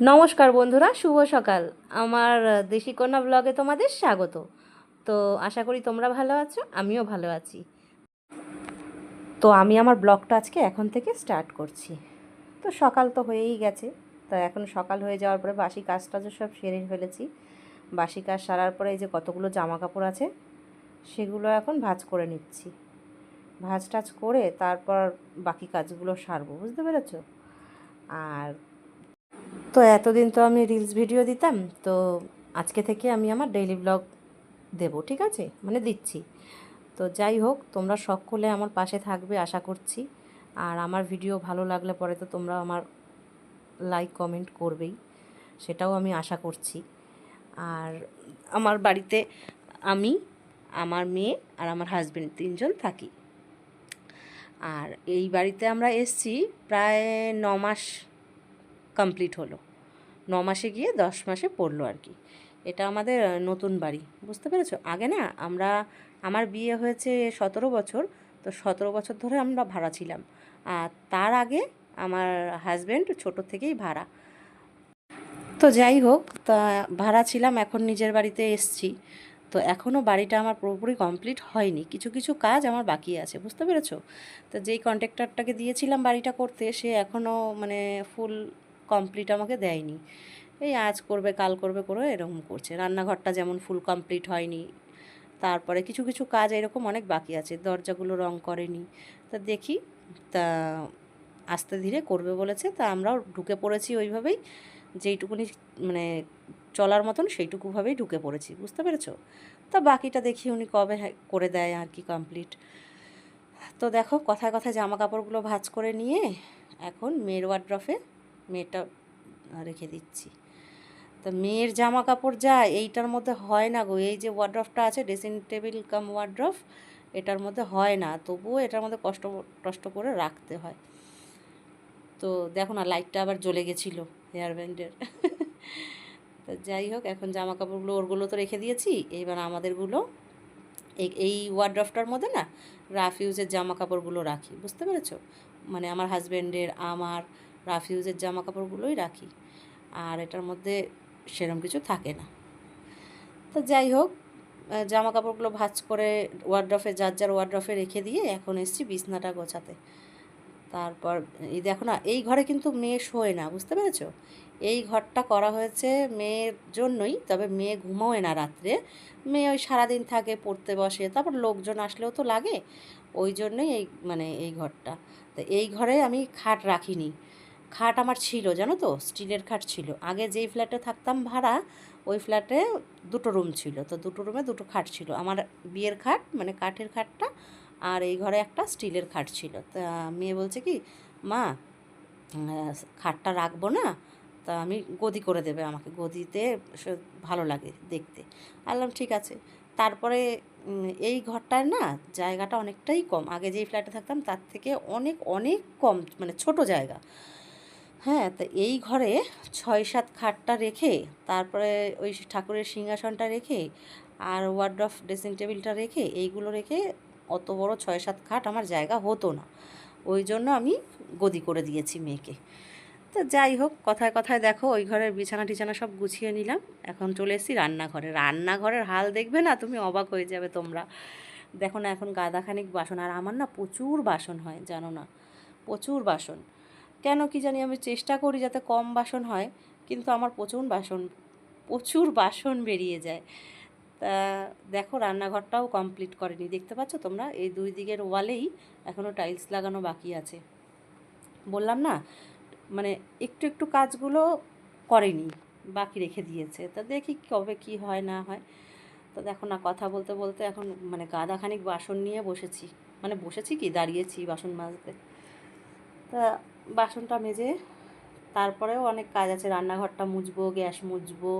নমস্কার বন্ধুরা, শুভ সকাল। আমার দেশি কন্যা ব্লগে তোমাদের স্বাগত। তো আশা করি তোমরা ভালো আছো, আমিও ভালো আছি। তো আমি আমার ব্লগটা আজকে এখন থেকে স্টার্ট করছি। তো সকাল তো হয়েই গেছে, তো এখন সকাল হয়ে যাওয়ার পরে বাসি কাজ টাজও সব সেরে ফেলেছি। বাসি কাজ সারার পরে এই যে কতগুলো জামা কাপড় আছে, সেগুলো এখন ভাঁজ করে নিচ্ছি। ভাঁজ টাজ করে তারপর বাকি কাজগুলো সারবো, বুঝতে পেরেছ? আর তো এতদিন তো আমি রিলস ভিডিও দিতাম, তো আজকে থেকে আমি আমার ডেইলি ব্লগ দেবো, ঠিক আছে? মানে দিচ্ছি। তো যাই হোক, তোমরা সকলে আমার পাশে থাকবে, আশা করছি। আর আমার ভিডিও ভালো লাগলে পরে তো তোমরা আমার লাইক কমেন্ট করবেই, সেটাও আমি আশা করছি। আর আমার বাড়িতে আমি, আমার মেয়ে আর আমার হাজবেন্ড তিনজন থাকি। আর এই বাড়িতে আমরা এসছি প্রায় ন মাস কমপ্লিট হলো। ন মাসে গিয়ে দশ মাসে পড়ল আর কি। এটা আমাদের নতুন বাড়ি, বুঝতে পেরেছ? আগে না, আমরা, আমার বিয়ে হয়েছে সতেরো বছর, তো সতেরো বছর ধরে আমরা ভাড়া ছিলাম। আর তার আগে আমার হাজব্যান্ড ছোটো থেকেই ভাড়া। তো যাই হোক, তা ভাড়া ছিলাম, এখন নিজের বাড়িতে এসছি। তো এখনও বাড়িটা আমার পুরোপুরি কমপ্লিট হয়নি। কিছু কিছু কাজ আমার বাকি আছে, বুঝতে পেরেছ? তো যেই কন্ট্রাক্টরটাকে দিয়েছিলাম বাড়িটা করতে, সে এখনও মানে ফুল কমপ্লিট আমাকে দেয়নি। এই আজ করবে, কাল করবে, করে এরকম করছে। রান্নাঘরটা যেমন ফুল কমপ্লিট হয়নি, তারপরে কিছু কিছু কাজ এরকম অনেক বাকি আছে, দরজাগুলো রং করেনি। তা দেখি, তা আস্তে ধীরে করবে বলেছে, তা আমরাও ঢুকে পড়েছি ওইভাবেই, যেইটুকুনি মানে চলার মতন সেইটুকুভাবেই ঢুকে পড়েছি, বুঝতে পেরেছ? তা বাকিটা দেখি উনি কবে হ্যাঁ করে দেয় আর কি কমপ্লিট তো দেখো, কথায় কথায় জামা কাপড়গুলো ভাঁজ করে নিয়ে এখন মেয়ের ওয়ার্ড্রফে মেয়েটা রেখে দিচ্ছি। তা মেয়ের জামা কাপড় যা, এইটার মধ্যে হয় না গো। এই যে ওয়ার্ড্রফটা আছে ড্রেসিং টেবিল কাম ওয়ার্ড্রফ এটার মধ্যে হয় না। তবুও এটার মধ্যে কষ্ট কষ্ট করে রাখতে হয়। তো দেখো না লাইটটা আবার জ্বলে গেছিল হেয়ার ব্যান্ডের তো যাই হোক, এখন জামা কাপড়গুলো ওরগুলো তো রেখে দিয়েছি। এবার আমাদেরগুলো, এই ওয়ার্ড্রফটার মধ্যে না রাফিউজের জামা কাপড়গুলো রাখি। বুঝতে পেরেছ? মানে আমার হাজব্যান্ডের আমার রাফ ইউজের জামা কাপড়গুলোই রাখি। আর এটার মধ্যে সেরম কিছু থাকে না। তো যাই হোক জামা কাপড়গুলো ভাজ করে ওয়ার্ড্রফে যার যার ওয়ার্ড্রফে রেখে দিয়ে এখন এসছি বিছনাটা গোছাতে। তারপর এই দেখো না, এই ঘরে কিন্তু মেয়ে শোয় না, বুঝতে পেরেছ? এই ঘরটা করা হয়েছে মেয়ের জন্যই, তবে মেয়ে ঘুমোয় না রাত্রে। মেয়ে ওই সারাদিন থাকে, পড়তে বসে, তারপর লোকজন আসলেও তো লাগে। ওই জন্যই এই মানে এই ঘরটা। তো এই ঘরে আমি খাট রাখিনি। খাট আমার ছিল, জানো তো? স্টিলের খাট ছিল। আগে যেই ফ্ল্যাটে থাকতাম ভাড়া, ওই ফ্ল্যাটে দুটো রুম ছিল। তো দুটো রুমে দুটো খাট ছিল। আমার বিয়ের খাট মানে কাঠের খাটটা, আর এই ঘরে একটা স্টিলের খাট ছিল। তা মেয়ে বলছে কি, মা খাটটা রাখব না? তা আমি গদি করে দেবে আমাকে। গদিতে ভালো লাগে দেখতে। আল্লাম ঠিক আছে। তারপরে এই ঘরটার না জায়গাটা অনেকটাই কম। আগে যেই ফ্ল্যাটে থাকতাম তার থেকে অনেক অনেক কম মানে ছোট জায়গা। হ্যাঁ তো এই ঘরে ছয় সাত খাটটা রেখে, তারপরে ওই ঠাকুরের সিংহাসনটা রেখে আর ওয়ার্ড্রফ ড্রেসিং টেবিলটা রেখে, এইগুলো রেখে অত বড় ছয় সাত খাট আমার জায়গা হতো না। ওই জন্য আমি গদি করে দিয়েছি মেয়েকে। তো যাই হোক, কথায় কথায় দেখো, ওই ঘরের বিছানা টিছানা সব গুছিয়ে নিলাম। এখন চলে এসেছি রান্নাঘরে। রান্নাঘরের হাল দেখবে না, তুমি অবাক হয়ে যাবে তোমরা। দেখো না, এখন গাদাখানিক বাসন, আর আমার না প্রচুর বাসন হয়, জানো না? প্রচুর বাসন। কেন কি জানি আমি চেষ্টা করি যাতে কম বাসন হয়, কিন্তু আমার প্রচুর বাসন প্রচুর বাসন বেরিয়ে যায়। তা দেখো রান্নাঘরটাও কমপ্লিট করেনি। দেখতে পাচ্ছ তোমরা? এই দুই দিকের ওয়ালেই এখনও টাইলস লাগানো বাকি আছে। বললাম না মানে একটু একটু কাজগুলো করেনি, বাকি রেখে দিয়েছে। তা দেখি কবে কি হয়, না হয়। তো দেখো না, কথা বলতে বলতে এখন মানে গাদাখানিক বাসন নিয়ে বসেছি। মানে বসেছি কি? দাঁড়িয়েছি বাসন মাজতে। তা বাসনটা মেজে তারপরেও অনেক কাজ আছে। রান্নাঘরটা মুছবো, গ্যাস মুছবো,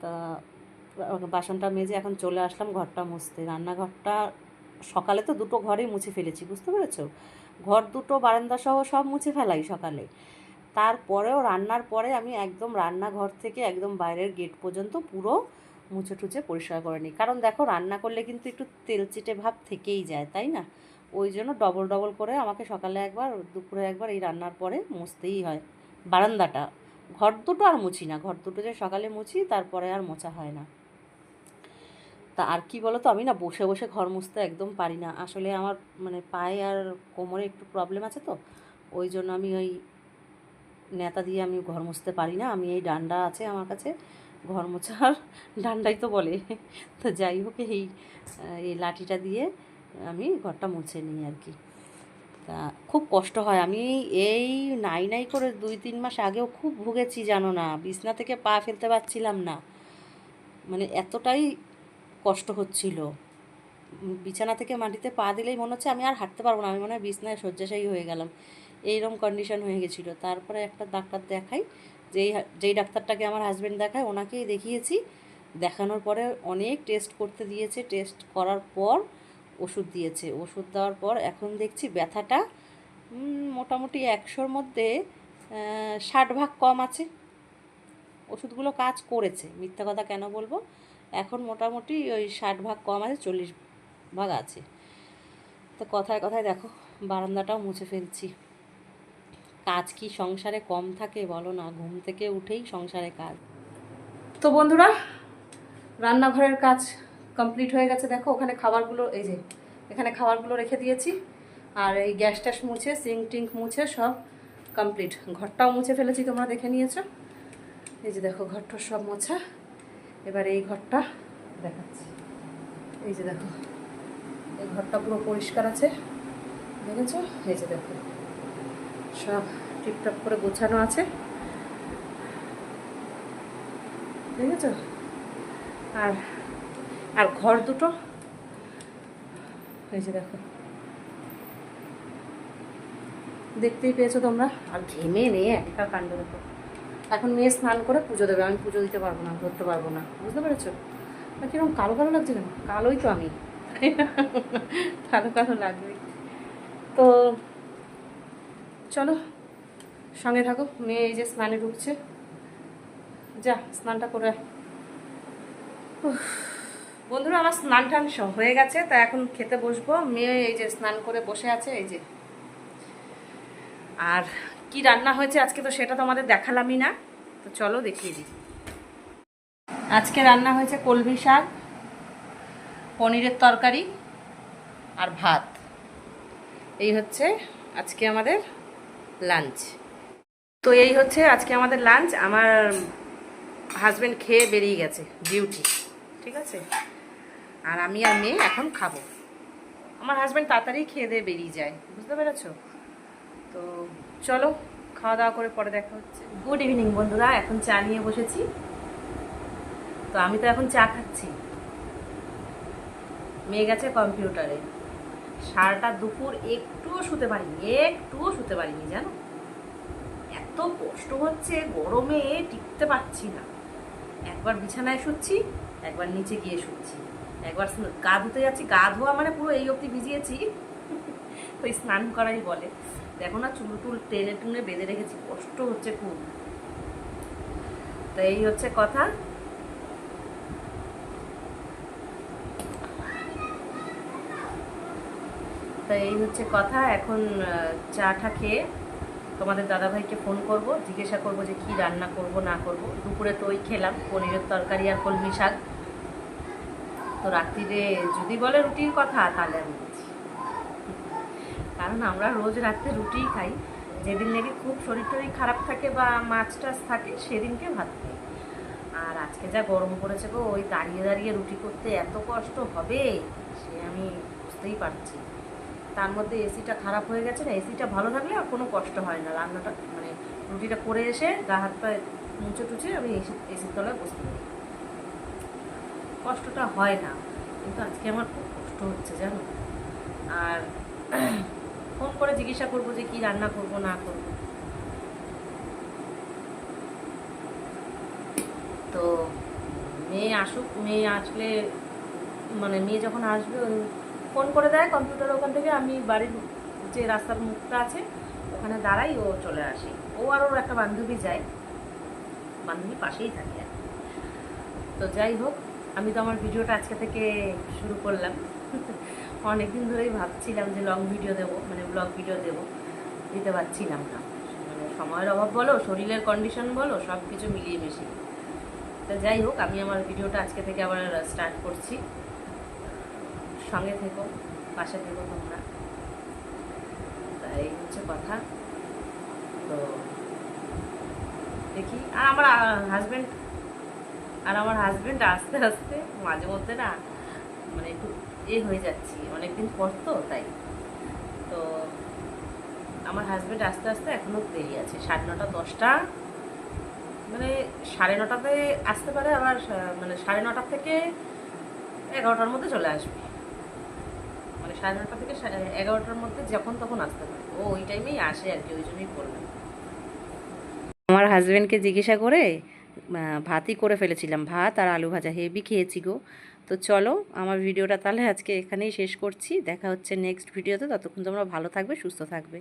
তা বাসনটা মেজে এখন চলে আসলাম ঘরটা মুছতে। রান্নাঘরটা সকালে তো দুটো ঘরেই মুছে ফেলেছি, বুঝতে পেরেছ? ঘর দুটো, বারান্দা সহ সব মুছে ফেলাই সকালে। তারপরেও রান্নার পরে আমি একদম রান্নাঘর থেকে একদম বাইরের গেট পর্যন্ত পুরো মুছে টুছে পরিষ্কার করে নিই। কারণ দেখো, রান্না করলে কিন্তু একটু তেলচিটে ভাব থেকেই যায়, তাই না? ওই জন্য ডবল ডবল করে আমাকে সকালে একবার, দুপুরে একবার এই রান্নার পরে মুছতেই হয়। বারান্দাটা। ঘর দুটো আর মুছি না। ঘর দুটো যে সকালে মুছি, তারপরে আর মোছা হয় না। তা আর কি বলো তো আমি না বসে বসে ঘর মুছতে একদম পারি না। আসলে আমার মানে পায়ে আর কোমরে একটু প্রবলেম আছে তো। ওই জন্য আমি ওই নেতা দিয়ে আমি ঘর মুছতে পারি না। আমি এই ডান্ডা আছে আমার কাছে। ঘর মোছার ডান্ডাই তো বলে। তো যাই হোক এই এই লাঠিটা দিয়ে আমি ঘরটা মুছে নিই আর কি। তা খুব কষ্ট হয়। আমি এই নাই নাই করে দুই তিন মাস আগেও খুব ভুগেছি, জানো না। বিছনা থেকে পা ফেলতে পারছিলাম না। মানে এতটাই কষ্ট হচ্ছিল। বিছানা থেকে মাটিতে পা দিলেই মনে হচ্ছে আমি আর হাঁটতে পারব না। আমি মনে হয় বিছনায় শয্যাশায়ী হয়ে গেলাম। এইরকম কন্ডিশন হয়ে গেছিল। তারপরে একটা ডাক্তার দেখাই। যেই যেই ডাক্তারটাকে আমার হাজব্যান্ড দেখায়, ওনাকেই দেখিয়েছি। দেখানোর পরে অনেক টেস্ট করতে দিয়েছে। টেস্ট করার পর ওষুধ দিয়েছে। ওষুধ দেওয়ার পর এখন দেখছি ব্যথাটা মোটামুটি একশোর মধ্যে ষাট ভাগ কম আছে। ওষুধগুলো কাজ করেছে, মিথ্যা কথা কেন বলব? এখন মোটামুটি ওই ষাট ভাগ কম আছে, চল্লিশ ভাগ আছে। তো কথায় কথায় দেখো, বারান্দাটাও মুছে ফেলছি। কাজ কি সংসারে কম থাকে বলো না, ঘুম থেকে উঠেই সংসারে কাজ। তো বন্ধুরা, রান্নাঘরের কাজ কমপ্লিট হয়ে গেছে, দেখো, ওখানে খাবারগুলো, এই যে, এখানে খাবারগুলো রেখে দিয়েছি, আর এই গ্যাস ট্যাস মুছে, সিঙ্ক টিঙ্ক মুছে, সব কমপ্লিট ঘরটাও মুছে ফেলেছি, তোমরা দেখে নিয়েছো। এই যে দেখো, ঘরটা সব মোছা। এবার এই ঘরটা দেখাচ্ছি। এই যে দেখো, এই ঘরটা পুরো পরিষ্কার আছে, দেখেছ? এই যে দেখো, সব টিপটপ করে গোছানো আছে। দেখেছ? আর আর ঘর দুটো? যে দেখো। দেখতেই পেয়েছ তোমরা? আর ঘেমে নিয়ে একটা কাণ্ড দেখো এখন মেয়ে স্নান করে পুজো দেবে। আমি পুজো দিতে পারব না ধরতে পারব না। বুঝতে পেরেছ? কীরকম কালো কালো লাগছে কেন কালোই তো আমি। কালো কালো লাগবে। তো চলো সঙ্গে থাকো। মেয়ে এই যে স্নানে ঢুকছে। যা স্নানটা করে। উফ, বন্ধুরা, আমার স্নান টান হয়ে গেছে, তা এখন খেতে বসবো। মেয়ে এই যে স্নান করে বসে আছে, এই যে। আর কি রান্না হয়েছে আজকে তো সেটা তোমাদের দেখালামই না। তো চলো দেখিয়ে দিই। আজকে রান্না হয়েছে কলমি শাক, পনিরের তরকারি আর ভাত। এই হচ্ছে আজকে আমাদের লাঞ্চ। তো এই হচ্ছে আজকে আমাদের লাঞ্চ। আমার হাজব্যান্ড খেয়ে বেরিয়ে গেছে ডিউটি ঠিক আছে? আর আমি আর মেয়ে এখন খাব। আমার হাজব্যান্ড তাড়াতাড়ি খেয়ে দিয়ে বেরিয়ে যায়, বুঝতে পেরেছ? তো চলো, খাওয়া দাওয়া করে পরে দেখা হচ্ছে। গুড ইভিনিং বন্ধুরা, এখন চা নিয়ে বসেছি। তো আমি তো এখন চা খাচ্ছি। মেয়ে গেছে কম্পিউটারে। সারাটা দুপুর একটুও শুতে পারিনি, একটুও শুতে পারিনি, জানো? এত কষ্ট হচ্ছে, গরমে টিকতে পারছি না। একবার বিছানায় শুচ্ছি, একবার নিচে গিয়ে শুচ্ছি। একবার গা ধুতে যাচ্ছি গা ধোয়া মানে পুরো এই অবধি ভিজিয়েছি। ওই স্নান করাই বলে। দেখো না চুল টুল টেনে টুনে বেঁধে রেখেছি কষ্ট হচ্ছে খুব। তো এই হচ্ছে কথা। তো এই হচ্ছে কথা এখন আহ, চাটা খেয়ে তোমাদের দাদাভাইকে ফোন করব জিজ্ঞাসা করব যে কি রান্না করব না করব। দুপুরে তো ওই খেলাম পনিরের তরকারি আর কলমি শাক। তো রাত্রিরে যদি বলে রুটির কথা, তাহলে আমি বলছি। কারণ আমরা রোজ রাত্রে রুটিই খাই। যেদিন নাকি খুব শরীর টরীর খারাপ থাকে বা মাছ টাছ থাকে, সেদিনকে ভাত খাই। আর আজকে যা গরম পড়েছে গো, ওই দাঁড়িয়ে দাঁড়িয়ে রুটি করতে এত কষ্ট হবে, সে আমি বুঝতেই পারছি। তার মধ্যে এসিটা খারাপ হয়ে গেছে না, এসিটা ভালো থাকলে আর কোনো কষ্ট হয় না। রান্নাটা মানে রুটিটা করে এসে গা হাত পায়ে মুছে টুচে আমি এসি, এসির তলায় বসতে পারি। কষ্টটা হয় না। কিন্তু আজকে আমার খুব কষ্ট হচ্ছে, জানো? আর ফোন করে জিজ্ঞাসা করব যে কি রান্না করব, না করব। তো মেয়ে আসুক, মেয়ে আসলে মানে মেয়ে যখন আসবে ফোন করে দেয় কম্পিউটার ওখান থেকে, আমি বাড়ির যে রাস্তার মুখটা আছে, ওখানে দাঁড়াই ও চলে আসে। ও আর ওর একটা বান্ধবী যায়, বান্ধবী পাশেই থাকে। তো যাই হোক আমি তো আমার ভিডিওটা আজকে থেকে শুরু করলাম। অনেকদিন ধরেই ভাবছিলাম যে লং ভিডিও দেবো মানে ব্লগ ভিডিও দেবো। দিতে পারছিলাম না। মানে সময়ের অভাব বলো, শরীরের কন্ডিশন বলো সব কিছু মিলিয়ে মিশিয়ে। তো যাই হোক, আমি আমার ভিডিওটা আজকে থেকে আবার স্টার্ট করছি। সঙ্গে থেকো, পাশে থেকো তোমরা। এই হচ্ছে কথা। তো দেখি, আর আমার হাজব্যান্ড আর আমার হাজব্যান্ড আস্তে আস্তে, মাঝে মধ্যে না মানে একটু এ হয়ে যাচ্ছি, অনেকদিন পর তো, তাই। তো আমার হাজব্যান্ড আস্তে আস্তে এখনও দেরি আছে, সাড়ে নটা, দশটা মানে সাড়ে নটাতে আসতে পারে আবার মানে সাড়ে নটা থেকে এগারোটার মধ্যে চলে আসবে। মানে সাড়ে নটা থেকে এগারোটার মধ্যে যখন তখন আসতে পারে। ও ওই টাইমেই আসে আর কি, ওই জন্যই বললাম। আমার হাজব্যান্ডকে জিজ্ঞাসা করে ভাতই করে ফেলেছিলাম, ভাত আর আলু ভাজা, হেভি খেয়েছি গো। তো চলো, আমার ভিডিওটা তাহলে আজকে এখানেই শেষ করছি, দেখা হচ্ছে নেক্সট ভিডিওতে ততক্ষণ তোমরা ভালো থাকবে, সুস্থ থাকবে।